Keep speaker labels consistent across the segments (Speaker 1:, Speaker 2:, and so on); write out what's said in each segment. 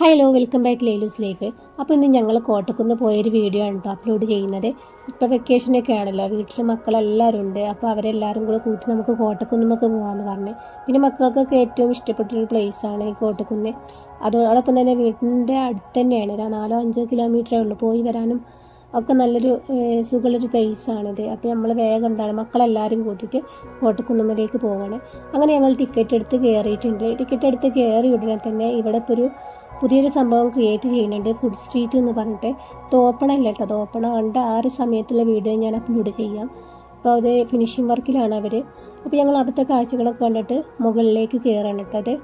Speaker 1: Hello welcome back ലേലൂസ് life അപ്പോൾ ഇന്ന് ഞങ്ങൾ കോട്ടക്കുന്ന് പോയൊരു വീഡിയോ ആണ് കേട്ടോ അപ്ലോഡ് ചെയ്യുന്നത്. ഇപ്പോൾ വെക്കേഷനൊക്കെ ആണല്ലോ വീട്ടിൽ മക്കളെല്ലാവരും ഉണ്ട്. അപ്പോൾ അവരെല്ലാവരും കൂടെ കൂട്ടി നമുക്ക് കോട്ടക്കുന്നുമൊക്കെ പോകാമെന്ന് പറഞ്ഞ്. പിന്നെ മക്കൾക്കൊക്കെ ഏറ്റവും ഇഷ്ടപ്പെട്ടൊരു പ്ലേസാണ് ഈ കോട്ടക്കുന്ന്. അതോടൊപ്പം തന്നെ വീട്ടിന്റെ അടുത്ത് തന്നെയാണ്. ഒരു നാലോ അഞ്ചോ കിലോമീറ്ററേ ഉള്ളൂ. പോയി വരാനും ഒക്കെ നല്ലൊരു സുഖമുള്ളൊരു പ്ലേസാണിത് അപ്പോൾ നമ്മൾ വേഗം എന്താണ് മക്കളെല്ലാവരും കൂട്ടിയിട്ട് കോട്ടക്കുന്നുമ്മലേക്ക് പോവുകയാണ് അങ്ങനെ ഞങ്ങൾ ടിക്കറ്റ് എടുത്ത് കയറിയിട്ടുണ്ട് ടിക്കറ്റ് എടുത്ത് കയറി ഉടനെ തന്നെ ഇവിടെ ഇപ്പോൾ ഒരു പുതിയൊരു സംഭവം ക്രിയേറ്റ് ചെയ്യുന്നുണ്ട്. ഫുഡ് സ്ട്രീറ്റ് എന്ന് പറഞ്ഞിട്ട്. ഇത് ഓപ്പൺ അല്ല കേട്ടോ. അത് ഓപ്പൺ ആ. ഒരു സമയത്തുള്ള വീഡിയോ ഞാൻ അപ്ലോഡ് ചെയ്യാം. അപ്പോൾ അത് ഫിനിഷിംഗ് വർക്കിലാണ് അവർ അപ്പോൾ ഞങ്ങൾ അവിടുത്തെ കാഴ്ചകളൊക്കെ കണ്ടിട്ട് മുകളിലേക്ക് കയറാണ് കേട്ടോ അത്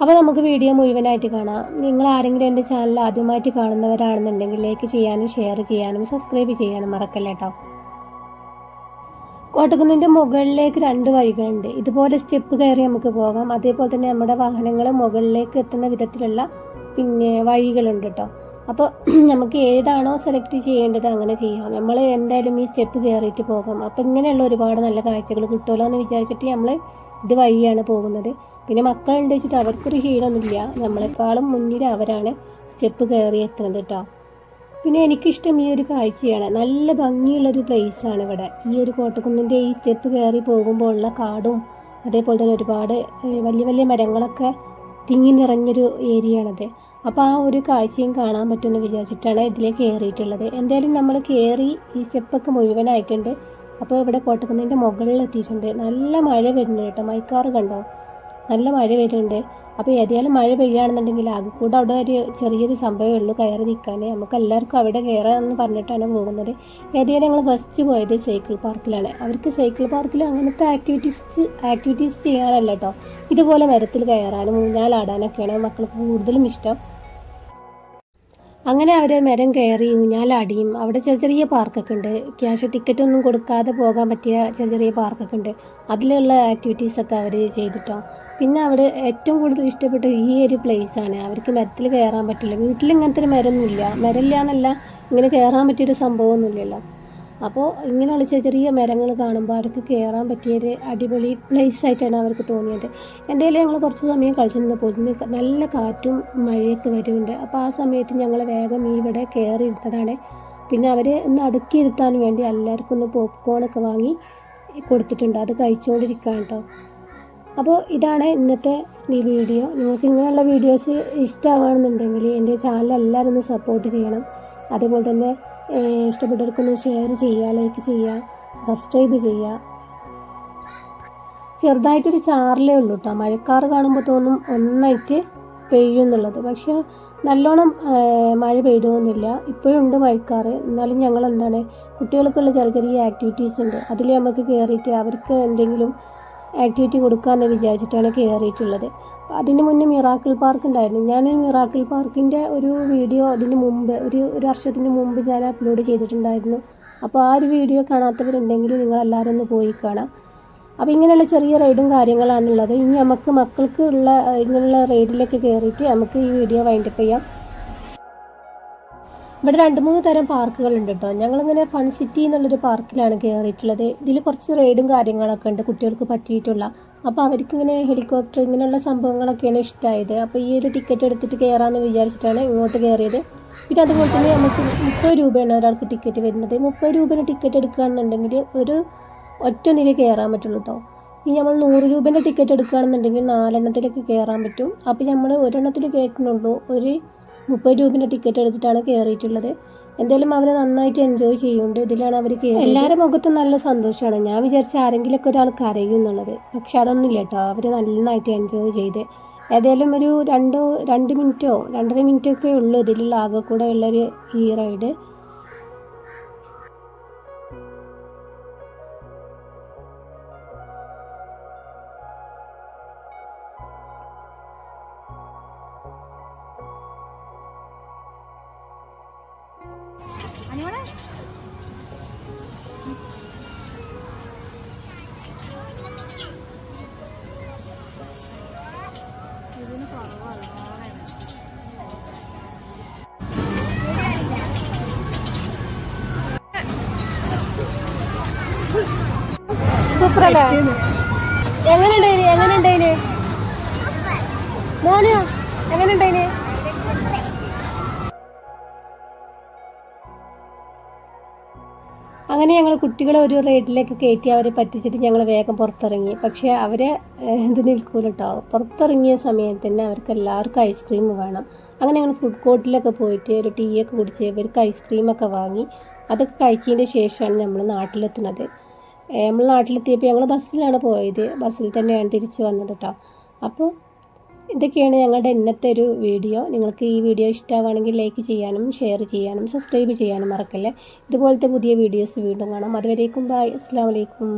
Speaker 1: അപ്പോൾ നമുക്ക് വീഡിയോ മുഴുവനായിട്ട് കാണാം. നിങ്ങൾ ആരെങ്കിലും എന്റെ ചാനൽ ആദ്യമായിട്ട് കാണുന്നവരാണെന്നുണ്ടെങ്കിൽ ലൈക്ക് ചെയ്യാനും ഷെയർ ചെയ്യാനും സബ്സ്ക്രൈബ് ചെയ്യാനും മറക്കല്ല കേട്ടോ. കോട്ടക്കുന്നിന്റെ മുകളിലേക്ക് രണ്ട് വഴികളുണ്ട്. ഇതുപോലെ സ്റ്റെപ്പ് കയറി നമുക്ക് പോകാം. അതേപോലെ തന്നെ നമ്മുടെ വാഹനങ്ങൾ മുകളിലേക്ക് എത്തുന്ന വിധത്തിലുള്ള പിന്നെ വഴികളുണ്ട് കേട്ടോ അപ്പോൾ നമുക്ക് ഏതാണോ സെലക്ട് ചെയ്യേണ്ടത് അങ്ങനെ ചെയ്യാം. നമ്മൾ എന്തായാലും ഈ സ്റ്റെപ്പ് കയറിയിട്ട് പോകാം. അപ്പോൾ ഇങ്ങനെയുള്ള ഒരുപാട് നല്ല കാഴ്ചകൾ കിട്ടുമല്ലോ എന്ന് വിചാരിച്ചിട്ട് നമ്മൾ ഇത് വഴിയാണ് പോകുന്നത്. പിന്നെ മക്കളുണ്ട് വെച്ചിട്ട് അവർക്കൊരു ക്ഷീണമൊന്നുമില്ല. നമ്മളെക്കാളും മുന്നിൽ അവരാണ് സ്റ്റെപ്പ് കയറി എത്തുന്നത് കേട്ടോ പിന്നെ എനിക്കിഷ്ടം ഈ ഒരു കാഴ്ചയാണ്. നല്ല ഭംഗിയുള്ളൊരു ആണ് ഇവിടെ. ഈ ഒരു കോട്ടക്കുന്നിന്റെ ഈ സ്റ്റെപ്പ് കയറി പോകുമ്പോൾ ഉള്ള കാടും അതേപോലെ തന്നെ ഒരുപാട് വലിയ വലിയ മരങ്ങളൊക്കെ തിങ്ങി നിറഞ്ഞൊരു ഏരിയയാണത് അപ്പോൾ ആ ഒരു കാഴ്ചയും കാണാൻ പറ്റുമെന്ന് വിചാരിച്ചിട്ടാണ് ഇതിലേക്ക് കയറിയിട്ടുള്ളത് എന്തായാലും നമ്മൾ കയറി ഈ സ്റ്റെപ്പൊക്കെ മുഴുവനായിട്ടുണ്ട്. അപ്പോൾ ഇവിടെ കോട്ടക്കുന്നിന്റെ മുകളിൽ എത്തിയിട്ടുണ്ട്. നല്ല മഴ വരുന്നുണ്ട് കേട്ടോ. മൈക്കാറ് കണ്ടോ? നല്ല മഴ വരുന്നുണ്ട്. അപ്പോൾ ഏതായാലും മഴ പെയ്യുകയാണെന്നുണ്ടെങ്കിൽ ആകെ കൂടെ അവിടെ ഒരു ചെറിയൊരു സംഭവമേ ഉള്ളൂ കയറി നിൽക്കാൻ നമുക്ക് എല്ലാവർക്കും അവിടെ കയറാമെന്ന് പറഞ്ഞിട്ടാണ് പോകുന്നത്. ഏതായാലും ഞങ്ങൾ ഫസ്റ്റ് പോയത് സൈക്കിൾ പാർക്കിലാണ്. അവർക്ക് സൈക്കിൾ പാർക്കിൽ അങ്ങനത്തെ ആക്ടിവിറ്റീസ് ആക്ടിവിറ്റീസ് ചെയ്യാനല്ല കേട്ടോ ഇതുപോലെ മരത്തിൽ കയറാനും ഊഞ്ഞാലാടാനൊക്കെയാണ് മക്കൾക്ക് കൂടുതലും ഇഷ്ടം. അങ്ങനെ അവർ മരം കയറി ഊഞ്ഞാലാടിയും. അവിടെ ചെറിയ ചെറിയ പാർക്കൊക്കെ ഉണ്ട് ക്യാഷ് ടിക്കറ്റ് ഒന്നും കൊടുക്കാതെ പോകാൻ പറ്റിയ ചെറിയ ചെറിയ പാർക്കൊക്കെ ഉണ്ട് അതിലുള്ള ആക്ടിവിറ്റീസൊക്കെ അവർ ചെയ്തിട്ടോ. പിന്നെ അവിടെ ഏറ്റവും കൂടുതൽ ഇഷ്ടപ്പെട്ട ഈ ഒരു ആണ്. അവർക്ക് മരത്തിൽ കയറാൻ പറ്റില്ല. വീട്ടിൽ ഇങ്ങനത്തെ ഒരു മരമൊന്നുമില്ല. മരമില്ല എന്നല്ല ഇങ്ങനെ കയറാൻ പറ്റിയൊരു സംഭവമൊന്നുമില്ലല്ലോ. അപ്പോൾ ഇങ്ങനെയുള്ള ചെറിയ ചെറിയ മരങ്ങൾ കാണുമ്പോൾ അവർക്ക് കയറാൻ പറ്റിയൊരു അടിപൊളി പ്ലേസ് ആയിട്ടാണ് അവർക്ക് തോന്നിയത്. എന്തായാലും ഞങ്ങൾ കുറച്ച് സമയം കളിച്ചിരുന്ന നിന്നപ്പോൾ നല്ല കാറ്റും മഴയൊക്കെ വരുന്നുണ്ട്. അപ്പോൾ ആ സമയത്ത് ഞങ്ങൾ വേഗം ഇവിടെ കയറി പിന്നെ അവരെ ഒന്ന് അടുക്കിയിരുത്താൻ വേണ്ടി എല്ലാവർക്കും ഒന്ന് പോപ്കോണൊക്കെ വാങ്ങി കൊടുത്തിട്ടുണ്ട്. അത് കഴിച്ചുകൊണ്ടിരിക്കുകയാണ് കേട്ടോ അപ്പോൾ ഇതാണ് ഇന്നത്തെ ഈ വീഡിയോ നിങ്ങൾക്ക് ഇങ്ങനെയുള്ള വീഡിയോസ് ഇഷ്ടമാണെന്നുണ്ടെങ്കിൽ എന്റെ ചാനൽ എല്ലാവരും ഒന്ന് സപ്പോർട്ട് ചെയ്യണം. അതുപോലെ തന്നെ ഇഷ്ടപ്പെട്ടവർക്കൊന്ന് ഷെയർ ചെയ്യുക ലൈക്ക് ചെയ്യുക സബ്സ്ക്രൈബ് ചെയ്യുക ചെറുതായിട്ടൊരു ചാറിലേ ഉള്ളൂ കേട്ടോ മഴക്കാറ് കാണുമ്പോൾ തോന്നും ഒന്നായിട്ട് പെയ്യും എന്നുള്ളത് പക്ഷേ നല്ലോണം മഴ പെയ്തൊന്നുമില്ല ഇപ്പോഴും ഉണ്ട് മഴക്കാറ്. എന്നാലും ഞങ്ങൾ എന്താണ് കുട്ടികൾക്കുള്ള ചെറിയ ചെറിയ ആക്ടിവിറ്റീസ് ഉണ്ട്. അതിൽ നമുക്ക് കയറിയിട്ട് അവർക്ക് എന്തെങ്കിലും ആക്ടിവിറ്റി കൊടുക്കാമെന്ന് വിചാരിച്ചിട്ടാണ് കയറിയിട്ടുള്ളത്. അതിന് മുന്നേ മിറാക്കിൾ പാർക്ക് ഉണ്ടായിരുന്നു. ഞാൻ മിറാക്കിൾ പാർക്കിന്റെ ഒരു വീഡിയോ അതിന് മുമ്പ് ഒരു ഒരു വർഷത്തിന് മുമ്പ് ഞാൻ അപ്ലോഡ് ചെയ്തിട്ടുണ്ടായിരുന്നു. അപ്പോൾ ആ ഒരു വീഡിയോ കാണാത്തവരുണ്ടെങ്കിൽ നിങ്ങളെല്ലാവരും ഒന്ന് പോയി കാണാം. അപ്പോൾ ഇങ്ങനെയുള്ള ചെറിയ റൈഡും കാര്യങ്ങളാണുള്ളത് ഇനി നമുക്ക് മക്കൾക്ക് ഉള്ള ഇങ്ങനെയുള്ള റൈഡിലൊക്കെ കയറിയിട്ട് നമുക്ക് ഈ വീഡിയോ വൈൻഡപ്പ് ചെയ്യാം. ഇവിടെ രണ്ട് മൂന്ന് തരം പാർക്കുകളുണ്ട് കേട്ടോ. ഞങ്ങളിങ്ങനെ ഫൺ സിറ്റി എന്നുള്ളൊരു പാർക്കിലാണ് കയറിയിട്ടുള്ളത് ഇതിൽ കുറച്ച് റൈഡും കാര്യങ്ങളൊക്കെ ഉണ്ട് കുട്ടികൾക്ക് പറ്റിയിട്ടുള്ള. അപ്പോൾ അവർക്ക് ഇങ്ങനെ ഹെലികോപ്റ്റർ ഇങ്ങനെയുള്ള സംഭവങ്ങളൊക്കെയാണ് ഇഷ്ടമായത് അപ്പോൾ ഈ ഒരു ടിക്കറ്റ് എടുത്തിട്ട് കയറാമെന്ന് വിചാരിച്ചിട്ടാണ് ഇങ്ങോട്ട് കയറിയത് പിന്നെ അതുപോലെ തന്നെ നമുക്ക് മുപ്പത് രൂപയാണ് ഒരാൾക്ക് ടിക്കറ്റ് വരുന്നത്. മുപ്പത് രൂപേന്റെ ടിക്കറ്റ് എടുക്കുകയാണെന്നുണ്ടെങ്കിൽ ഒരു ഒറ്റ നില കയറാൻ പറ്റുള്ളൂ കേട്ടോ ഇനി നമ്മൾ നൂറ് രൂപേന്റെ ടിക്കറ്റ് എടുക്കുകയാണെന്നുണ്ടെങ്കിൽ നാലെണ്ണത്തിലേക്ക് കയറാൻ പറ്റും. അപ്പോൾ നമ്മൾ ഒരെണ്ണത്തിൽ കയറ്റുന്നുള്ളൂ ഒരു മുപ്പത് രൂപേന്റെ ടിക്കറ്റ് എടുത്തിട്ടാണ് കയറിയിട്ടുള്ളത് എന്തായാലും അവർ നന്നായിട്ട് എൻജോയ് ചെയ്യുന്നുണ്ട്. ഇതിലാണ് അവർ എല്ലാവരുടെ മുഖത്തും നല്ല സന്തോഷമാണ്. ഞാൻ വിചാരിച്ച ആരെങ്കിലുമൊക്കെ ഒരാൾ കരയും എന്നുള്ളത്. പക്ഷെ അതൊന്നുമില്ല കേട്ടോ. അവർ നന്നായിട്ട് എൻജോയ് ചെയ്ത്. ഏതായാലും ഒരു രണ്ടോ രണ്ട് മിനിറ്റോ രണ്ടര മിനിറ്റൊക്കെ ഉള്ളൂ ഇതിലുള്ള ആകെ കൂടെ ഉള്ളൊരു ഈ റൈഡ് എങ്ങനെ ഉണ്ടായിന് എങ്ങനെ ഉണ്ടായിന് മോന് എങ്ങനെ ഉണ്ടായിന് അങ്ങനെ ഞങ്ങൾ കുട്ടികളെ ഒരു റേഡിലേക്ക് കയറ്റി അവരെ പറ്റിച്ചിട്ട് ഞങ്ങൾ വേഗം പുറത്തിറങ്ങി. പക്ഷേ അവരെ എന്ത് നിൽക്കൂല കേട്ടോ പുറത്തിറങ്ങിയ സമയത്ത് തന്നെ അവർക്ക് എല്ലാവർക്കും ഐസ്ക്രീം വേണം. അങ്ങനെ ഞങ്ങൾ ഫുഡ് കോർട്ടിലൊക്കെ പോയിട്ട് ഒരു ടീ ഒക്കെ കുടിച്ച് ഇവർക്ക് ഐസ്ക്രീമൊക്കെ വാങ്ങി. അതൊക്കെ കഴിച്ചതിന്റെ ശേഷമാണ് നമ്മൾ നാട്ടിലെത്തുന്നത്. നമ്മൾ നാട്ടിലെത്തിയപ്പോൾ ഞങ്ങൾ ബസ്സിലാണ് പോയത്. ബസ്സിൽ തന്നെയാണ് തിരിച്ച് വന്നത് കേട്ടോ അപ്പോൾ ഇതൊക്കെയാണ് ഞങ്ങളുടെ ഇന്നത്തെ ഒരു വീഡിയോ. നിങ്ങൾക്ക് ഈ വീഡിയോ ഇഷ്ടമാണെങ്കിൽ ലൈക്ക് ചെയ്യാനും ഷെയർ ചെയ്യാനും സബ്സ്ക്രൈബ് ചെയ്യാനും മറക്കല്ലേ. ഇതുപോലത്തെ പുതിയ വീഡിയോസ് വീണ്ടും കാണാം. അതുവരേക്കും ബൈ അസ്സാം വലൈക്കും